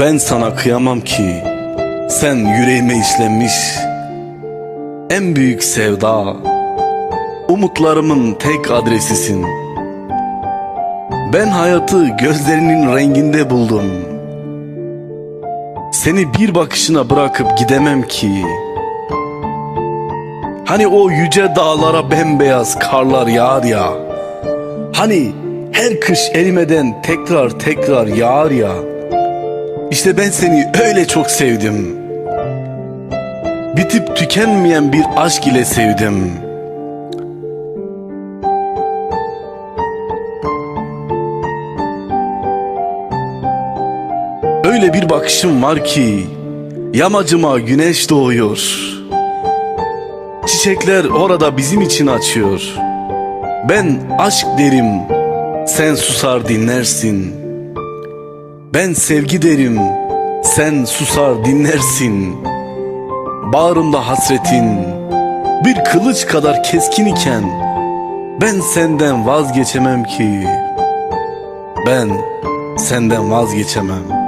Ben sana kıyamam ki sen yüreğime işlenmiş en büyük sevda umutlarımın tek adresisin. Ben hayatı gözlerinin renginde buldum. Seni bir bakışına bırakıp gidemem ki. Hani o yüce dağlara bembeyaz karlar yağar ya. Hani her kış erimeden tekrar tekrar yağar ya. İşte ben seni öyle çok sevdim. Bitip tükenmeyen bir aşk ile sevdim. Öyle bir bakışım var ki yamacıma güneş doğuyor. Çiçekler orada bizim için açıyor. Ben aşk derim, sen susar dinlersin. Ben sevgi derim, sen susar dinlersin. Bağrımda hasretin, bir kılıç kadar keskin iken ben senden vazgeçemem ki. Ben senden vazgeçemem.